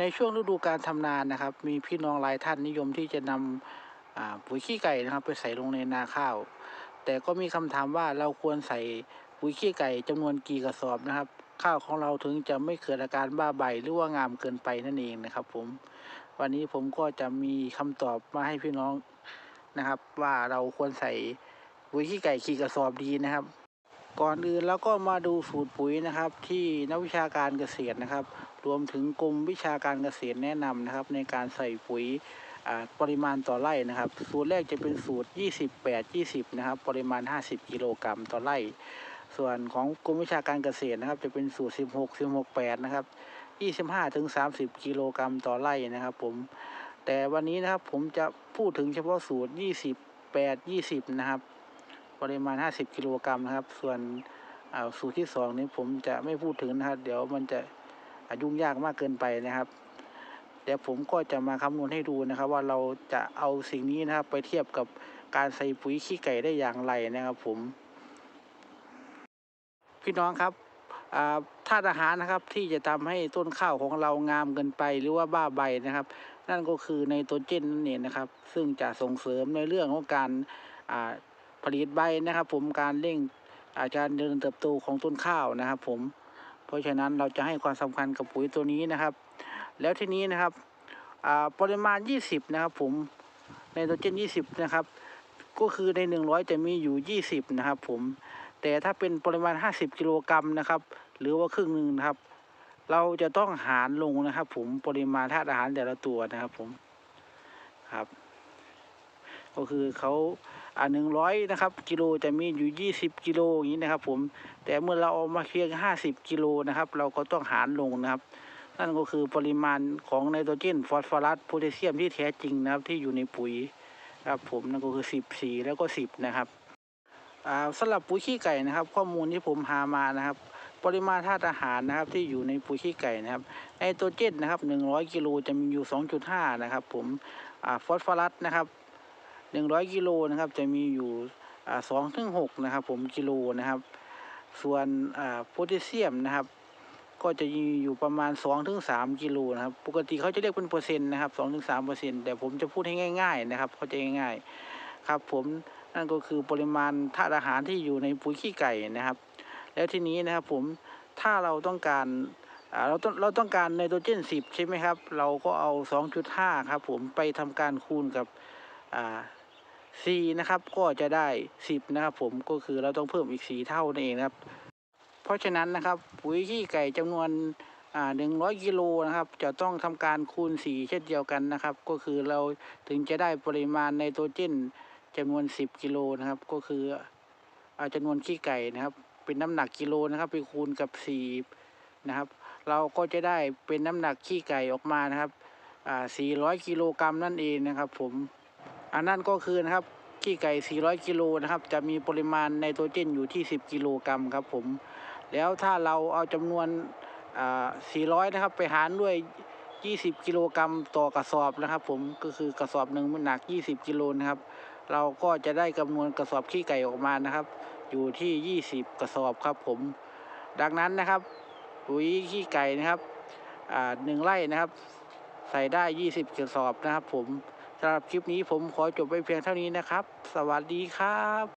ในช่วงฤดูการทำนานะครับ มีพี่น้องหลายท่านนิยมที่จะนำอ่าปุ๋ยขี้ไก่นะครับ ไปใส่ลงในนาข้าว แต่ก็มีคำถามว่าเราควรใส่ปุ๋ยขี้ไก่จำนวนกี่กระสอบนะครับ ข้าวของเราถึงจะไม่เกิดอาการบ้าใบหรือว่างามเกินไปนั่นเองนะครับ ผม วันนี้ผมก็จะมีคำตอบมาให้พี่น้องนะครับ ว่าเราควรใส่ปุ๋ยขี้ไก่กี่กระสอบดีนะครับ ก่อนอื่นแล้วก็มาดูสูตรปุ๋ยนะครับ ที่นักวิชาการเกษตรนะครับ รวมถึงกรมวิชาการเกษตรแนะนำนะครับ ในการใส่ปุ๋ยปริมาณต่อไร่นะครับ สูตรแรกจะเป็นสูตร 28 20 นะครับ ปริมาณ 50 กิโลกรัมต่อไร่ ส่วนของกรมวิชาการเกษตรนะครับ จะเป็นสูตร 16 16 8 นะครับ 25ถึง30 กิโลกรัมต่อไร่นะครับ ผม แต่วันนี้นะครับผมจะพูดถึงเฉพาะสูตร 28 20 นะครับ ปริมาณ 50 กิโลกรัมนะครับ ส่วนสูตรที่สองนี้ผมจะไม่พูดถึงนะครับเดี๋ยวมันจะยุ่งยากมากเกินไปนะครับ เดี๋ยวผมก็จะมาคำนวณให้ดูนะครับ ว่าเราจะเอาสิ่งนี้นะครับ ไปเทียบกับการใส่ปุ๋ยขี้ไก่ได้อย่างไรนะครับ ผม พี่น้องครับธาตุอาหารนะครับที่จะทำให้ต้นข้าวของเรางามเกินไปหรือว่าบ้าใบนะครับ นั่นก็คือไนโตรเจนนั่นเองนะครับ ซึ่งจะส่งเสริมในเรื่องของการ ผลิตใบนะครับ ผมการเร่งอาการเจริญเติบโตของต้นข้าวนะครับ ผม เพราะฉะนั้นเราจะให้ความสำคัญกับปุ๋ยตัวนี้นะครับ แล้วทีนี้นะครับปริมาณ 20 นะครับ ผมไนโตรเจน 20 นะครับ ก็คือใน 100 จะมีอยู่ 20 นะครับ ผม แต่ถ้าเป็นปริมาณ 50 กิโลกรัมนะครับ หรือว่าครึ่งหนึ่งนะครับ เราจะต้องหารลงนะครับ ผม ปริมาณธาตุอาหารแต่ละตัวนะครับ ผม ครับ ก็คือเขา อ่าหนึ่งร้อยนะครับกิโลจะมีอยู่ยี่สิบกิโลอย่างนี้นะครับ ผมแต่เมื่อเราเอามาเพียงห้าสิบกิโลนะครับ เราก็ต้องหารลงนะครับ นั่นก็คือปริมาณของไนโตรเจนฟอสฟอรัสโพแทสเซียมที่แท้จริงนะครับที่อยู่ในปุ๋ยครับผมนั่นก็คือสิบสี่แล้วก็สิบนะครับอ่าสำหรับปุ๋ยขี้ไก่นะครับ ข้อมูลที่ผมหามานะครับ ปริมาณธาตุอาหารนะครับที่อยู่ในปุ๋ยขี้ไก่นะครับไนโตรเจนนะครับหนึ่งร้อยกิโลจะมีอยู่สองจุดห้านะครับ ผมอ่าฟอสฟอรัสนะครับ หนึ่งร้อยกิโลนะครับจะมีอยู่สองถึงหกนะครับผมกิโลนะครับ ส่วนโพแทสเซียมนะครับ ก็จะมีอยู่ประมาณสองถึงสามกิโลนะครับปกติเขาจะเรียกเป็นเปอร์เซ็นต์นะครับสองถึงสามเปอร์เซ็นต์แต่ผมจะพูดให้ง่าย ๆ นะครับเข้าใจง่ายๆครับผมนั่นก็คือปริมาณธาตุอาหารที่อยู่ในปุ๋ยขี้ไก่นะครับ แล้วทีนี้นะครับผมถ้าเราต้องการเราต้องเราต้องการไนโตรเจนสิบใช่ไหมครับ เราก็เอาสองจุดห้าครับผมไปทำการคูณกับ อ่นะครับก็จะได้สิบนะครับ ผมก็คือเราต้องเพิ่มอีกสีเท่านั่นเองนะครับ เพราะฉะนั้นนะครับปุ๋ยขี้ไก่จำนวนหนึ่งร้อยกิโลนะครับ จะต้องทำการคูณสีเช่นเดียวกันนะครับ ก็คือเราถึงจะได้ปริมาณไนโตรเจนจำนวนสิบกิโลนะครับ ก็คืออาจำนวนขี้ไก่นะครับ เป็นน้ำหนักกิโลนะครับไปคูณกับสี่นะครับ เราก็จะได้เป็นน้ำหนักขี้ไก่ออกมานะครับอ่าสี่ร้อยกิโลกรัมนั่นเองนะครับ ผม อันนั้นก็คือนะครับขี้ไก่สี่ร้อยกิโลนะครับ จะมีปริมาณไนโตรเจนอยู่ที่สิบกิโลกรัมครับผม แล้วถ้าเราเอาจำนวน 400 นะครับ ไปหารด้วย 20 กิโลกรัมต่อกระสอบนะครับ ผม ก็คือกระสอบหนึ่งมันหนัก 20 กิโลนะครับ เราก็จะได้จำนวนกระสอบขี้ไก่ออกมานะครับ อยู่ที่ 20 กระสอบครับผม ดังนั้นนะครับ ปุ๋ยขี้ไก่นะครับหนึ่งไร่นะครับ ใส่ได้ 20 กระสอบนะครับผม สำหรับคลิปนี้ผมขอจบไปเพียงเท่านี้นะครับ สวัสดีครับ